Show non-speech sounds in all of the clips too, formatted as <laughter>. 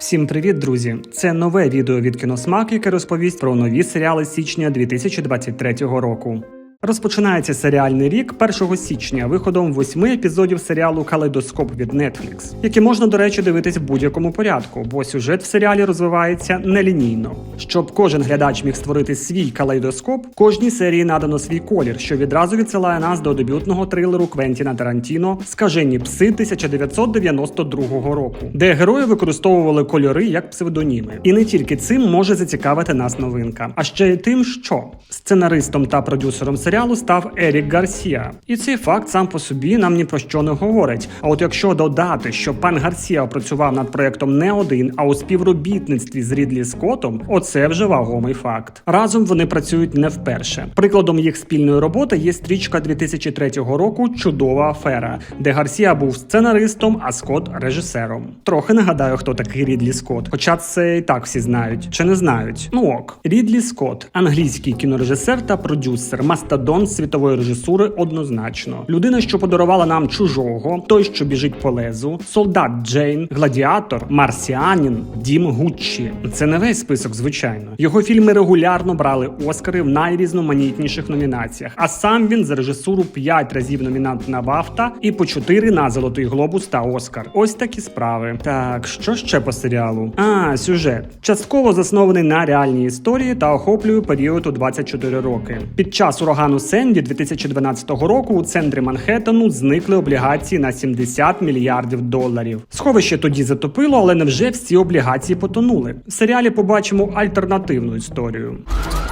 Всім привіт, друзі! Це нове відео від Кіносмак, яке розповість про нові серіали січня 2023 року. Розпочинається серіальний рік 1 січня виходом восьми епізодів серіалу Калейдоскоп від Netflix, які можна, до речі, дивитись в будь-якому порядку, бо сюжет в серіалі розвивається нелінійно. Щоб кожен глядач міг створити свій калейдоскоп, кожній серії надано свій колір, що відразу відсилає нас до дебютного трилеру Квентіна Тарантіно Скажені пси 1992 року, де герої використовували кольори як псевдоніми. І не тільки цим може зацікавити нас новинка, а ще й тим, що сценаристом та продюсером серіалу став Ерік Гарсія. І цей факт сам по собі нам ні про що не говорить. А от якщо додати, що пан Гарсія опрацював над проектом не один, а у співробітництві з Рідлі Скоттом, оце вже вагомий факт. Разом вони працюють не вперше. Прикладом їх спільної роботи є стрічка 2003 року Чудова афера, де Гарсія був сценаристом, а Скотт режисером. Трохи нагадаю, хто такий Рідлі Скотт, хоча це і так всі знають чи не знають. Ну ок, Рідлі Скотт, англійський кінорежисер та продюсер, мастодон світової режисури однозначно. Людина, що подарувала нам чужого, той, що біжить по лезу, солдат Джейн, гладіатор, марсіанін, дім Гуччі. Це не весь список, звичайно. Його фільми регулярно брали Оскари в найрізноманітніших номінаціях. А сам він за режисуру 5 разів номінант на Бафта і по 4 на Золотий Глобус та Оскар. Ось такі справи. Так, що ще по серіалу? А, сюжет. Частково заснований на реальній історії та охоплює період у 24 роки. Під час урагану Сенді 2012 року у центрі Манхеттену зникли облігації на 70 мільярдів доларів. Сховище тоді затопило, але невже всі облігації потонули? В серіалі побачимо альтернативну історію.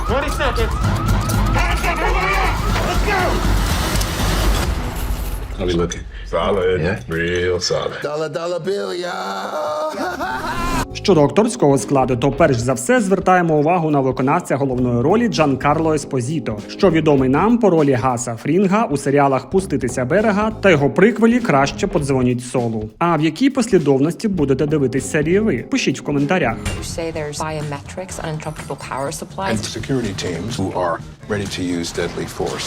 20. How we looking? Solid. Yeah? Real solid. Dollar dollar bill, y'all. <laughs> Щодо акторського складу, то перш за все звертаємо увагу на виконавця головної ролі Джан Карло Еспозіто, що відомий нам по ролі Гаса Фрінга у серіалах Пуститися берега та його приквелі краще подзвоніть солу. А в якій послідовності будете дивитись серії ви? Пишіть в коментарях. Power supplies. And security teams who are ready to use deadly force.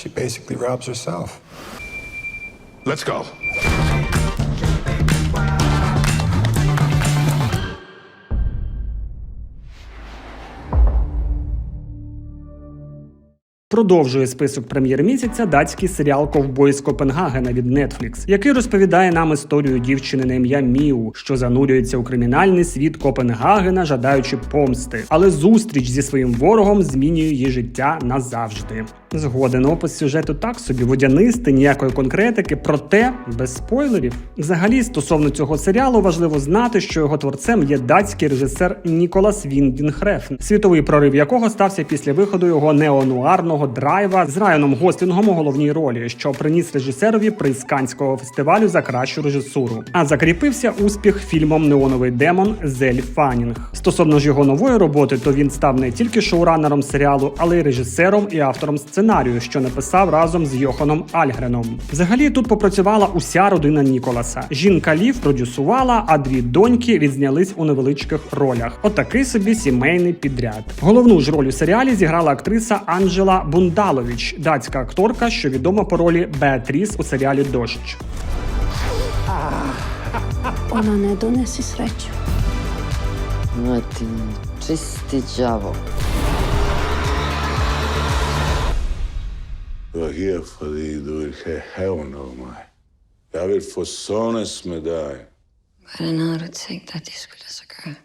She basically robs herself. Let's go. Продовжує список прем'єр місяця датський серіал Ковбой з Копенгагена від Netflix, який розповідає нам історію дівчини на ім'я Міу, що занурюється у кримінальний світ Копенгагена, жадаючи помсти. Але зустріч зі своїм ворогом змінює її життя назавжди. Згоден опис сюжету так собі водянистий, ніякої конкретики, проте без спойлерів. Взагалі, стосовно цього серіалу, важливо знати, що його творцем є датський режисер Ніколас Віндінхрефн, світовий прорив якого стався після виходу його неонуарного драйва з Райаном Гослінгом у головній ролі, що приніс режисерові приз Канського фестивалю за кращу режисуру. А закріпився успіх фільмом Неоновий демон Зель Фанінг. Стосовно ж його нової роботи, то він став не тільки шоуранером серіалу, але й режисером і автором сценарію, що написав разом з Йоханом Альгреном. Взагалі тут попрацювала уся родина Ніколаса. Жінка Лів продюсувала, а дві доньки відзнялись у невеличких ролях. Отакий собі сімейний підряд. Головну ж роль у серіалі зіграла актриса Анджела Бундалович, датська акторка, що відома по ролі Беатріс у серіалі Дощ. Вона не донесись речі. Ну, ти чистий джаво. Du er her, fordi du vil have haven over mig. Jeg vil forsones med dig. Hvordan havde du tænkt dig, at det skulle lade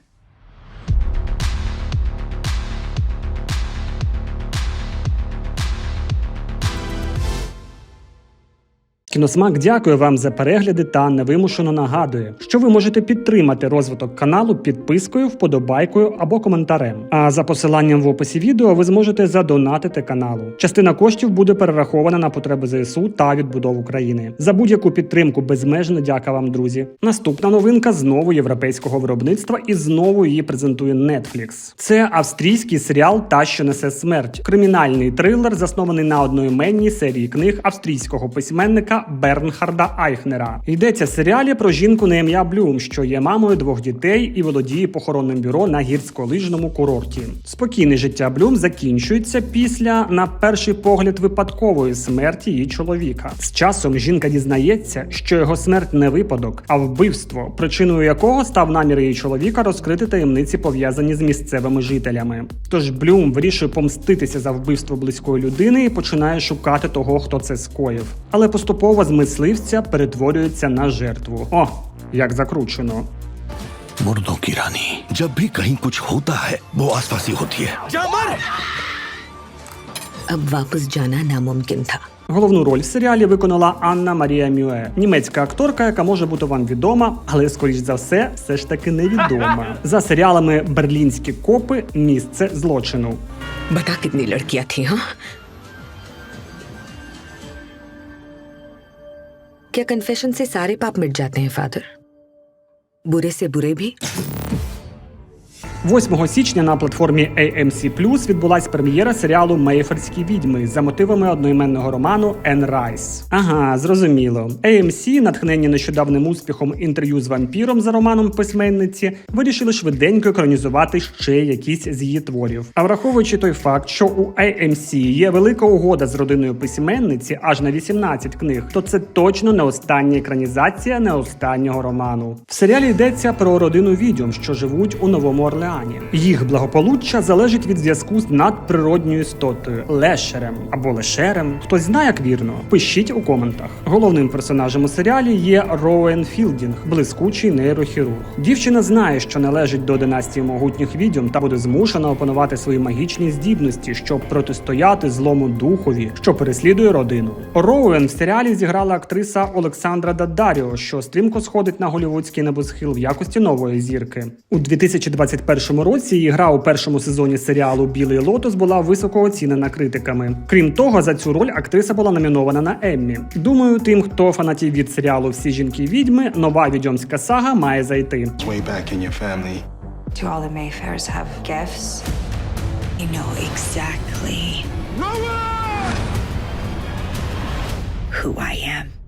Кіносмак дякує вам за перегляди та невимушено нагадує, що ви можете підтримати розвиток каналу підпискою, вподобайкою або коментарем. А за посиланням в описі відео ви зможете задонатити каналу. Частина коштів буде перерахована на потреби ЗСУ та відбудову країни. За будь-яку підтримку безмежно дяка вам, друзі. Наступна новинка знову європейського виробництва і знову її презентує Netflix. Це австрійський серіал Та, що несе смерть, кримінальний трилер, заснований на одноіменній серії книг австрійського письменника Бернхарда Айхнера. Йдеться в серіалі про жінку на ім'я Блюм, що є мамою двох дітей і володіє похоронним бюро на гірськолижному курорті. Спокійне життя Блюм закінчується після, на перший погляд, випадкової смерті її чоловіка. З часом жінка дізнається, що його смерть не випадок, а вбивство, причиною якого став намір її чоловіка розкрити таємниці, пов'язані з місцевими жителями. Тож Блюм вирішує помститися за вбивство близької людини і починає шукати того, хто це скоїв. Але поступово поступово з мисливця перетворюється на жертву. О, як закручено. Мордо Кірані. Джабі каїн куч хута хе, бо асфасі хотіє. Джамар! Аб вапис джана на мумкін. Головну роль в серіалі виконала Анна Марія Мюе, німецька акторка, яка може бути вам відома, але скоріш за все, все ж таки невідома. За серіалами Берлінські копи місце злочину. Батакідні ляркіяти, га? क्या कन्फेशन से सारे पाप मिट जाते हैं फादर बुरे से बुरे भी? 8 січня на платформі AMC відбулась прем'єра серіалу Мейферські відьми за мотивами одноіменного роману Ен Райс. Ага, зрозуміло. AMC, натхнені нещодавним успіхом інтерв'ю з вампіром за романом письменниці, вирішили швиденько екранізувати ще якісь з її творів. А враховуючи той факт, що у AMC є велика угода з родиною письменниці аж на 18 книг, то це точно не остання екранізація не останнього роману. В серіалі йдеться про родину відьом, що живуть у Новому Орлеані. Їх благополуччя залежить від зв'язку з надприродньою істотою лешерем або лешерем. Хтось знає, як вірно? Пишіть у коментах. Головним персонажем у серіалі є Роуен Філдінг, блискучий нейрохірург. Дівчина знає, що належить до династії могутніх відьом та буде змушена опанувати свої магічні здібності, щоб протистояти злому духові, що переслідує родину. Роуен в серіалі зіграла актриса Олександра Дадаріо, що стрімко сходить на голівудський небосхил в якості нової зірки. У 2021 році її гра у першому сезоні серіалу Білий лотос була високо оцінена критиками. Крім того, за цю роль актриса була номінована на Еммі. Думаю, тим, хто фанатів від серіалу Всі жінки відьми, нова відьомська сага має зайти. Way back in your family. Do all the Mayfairs have gifts? You know exactly who I am.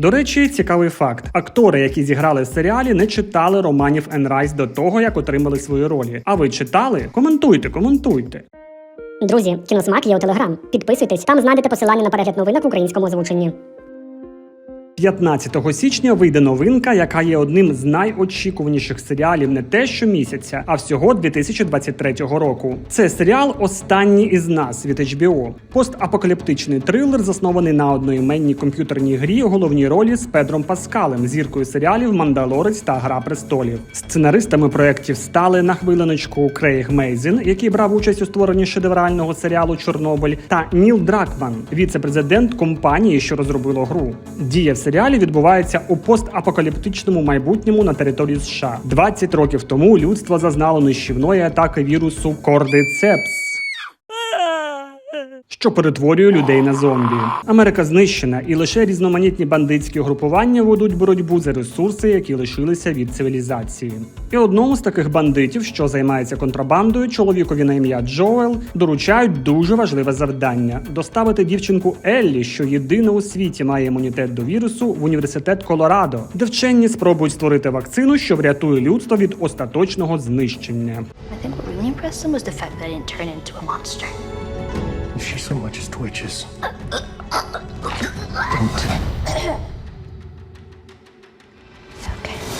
До речі, цікавий факт: актори, які зіграли в серіалі, не читали романів Енрайс до того, як отримали свої ролі. А ви читали? Коментуйте, коментуйте. Друзі, кіносмак є у телеграм. Підписуйтесь, там знайдете посилання на перегляд новинок в українському озвученні. 15 січня вийде новинка, яка є одним з найочікуваніших серіалів не те щомісяця, а всього 2023 року. Це серіал Останній із нас від HBO. Постапокаліптичний трилер, заснований на одноіменній комп'ютерній грі у головній ролі з Педром Паскалем, зіркою серіалів Мандалорець та Гра престолів. Сценаристами проєктів стали на хвилиночку Крейг Мейзін, який брав участь у створенні шедеврального серіалу Чорнобиль, та Ніл Дракман, віце-президент компанії, що розробило гру. Дія в серіалі відбувається у постапокаліптичному майбутньому на території США. 20 років тому людство зазнало нищівної атаки вірусу Кордицепс. Що перетворює людей на зомбі. Америка знищена, і лише різноманітні бандитські групування ведуть боротьбу за ресурси, які лишилися від цивілізації. І одному з таких бандитів, що займається контрабандою, чоловікові на ім'я Джоел, доручають дуже важливе завдання доставити дівчинку Еллі, що єдина у світі має імунітет до вірусу, в університет Колорадо, де вчені спробують створити вакцину, що врятує людство від остаточного знищення. I think. If she so much as twitches.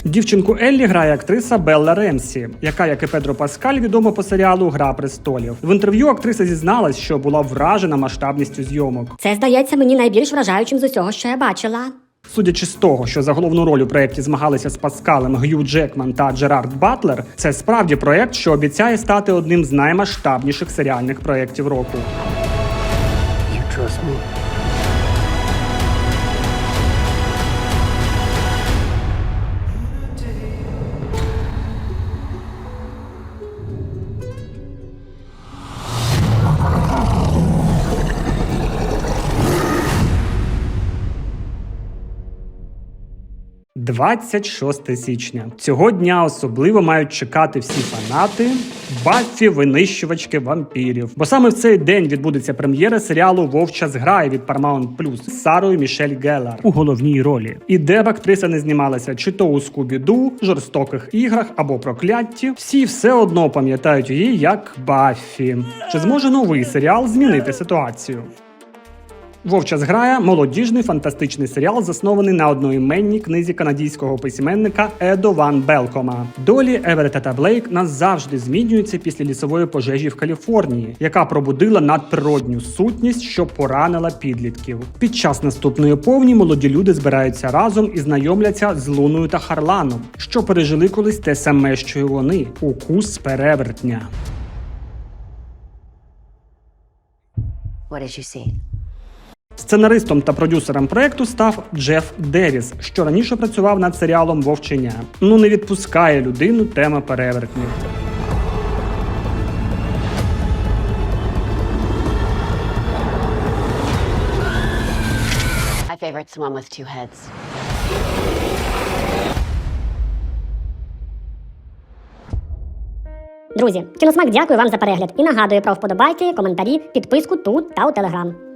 Дівчинку Еллі грає актриса Белла Ремсі, яка, як і Педро Паскаль, відома по серіалу Гра престолів. В інтерв'ю актриса зізналась, що була вражена масштабністю зйомок. Це здається мені найбільш вражаючим з усього, що я бачила. Судячи з того, що за головну роль у проєкті змагалися з Паскалем Г'ю Джекман та Джерард Батлер, це справді проєкт, що обіцяє стати одним з наймасштабніших серіальних проєктів року. 26 січня. Цього дня особливо мають чекати всі фанати Баффі винищувачки вампірів. Бо саме в цей день відбудеться прем'єра серіалу Вовча зграя від Paramount з Сарою Мішель Геллар у головній ролі. І де б актриса не знімалася, чи то у Скубіду, жорстоких іграх або прокляття, всі все одно пам'ятають її як Баффі. Чи зможе новий серіал змінити ситуацію? Вовча зграя молодіжний фантастичний серіал, заснований на одноіменній книзі канадійського письменника Едо Ван Белкома. Долі Еверета та Блейк назавжди змінюються після лісової пожежі в Каліфорнії, яка пробудила надприродню сутність, що поранила підлітків. Під час наступної повні молоді люди збираються разом і знайомляться з Луною та Харланом, що пережили колись те саме, що й вони укус перевертня. What did you see? Сценаристом та продюсером проекту став Джеф Девіс, що раніше працював над серіалом Вовчення. Ну не відпускає людину тема перевертнів. Favorite's one with two heads. Друзі, кіносмак дякую вам за перегляд і нагадую про вподобайки, коментарі, підписку тут та у телеграм.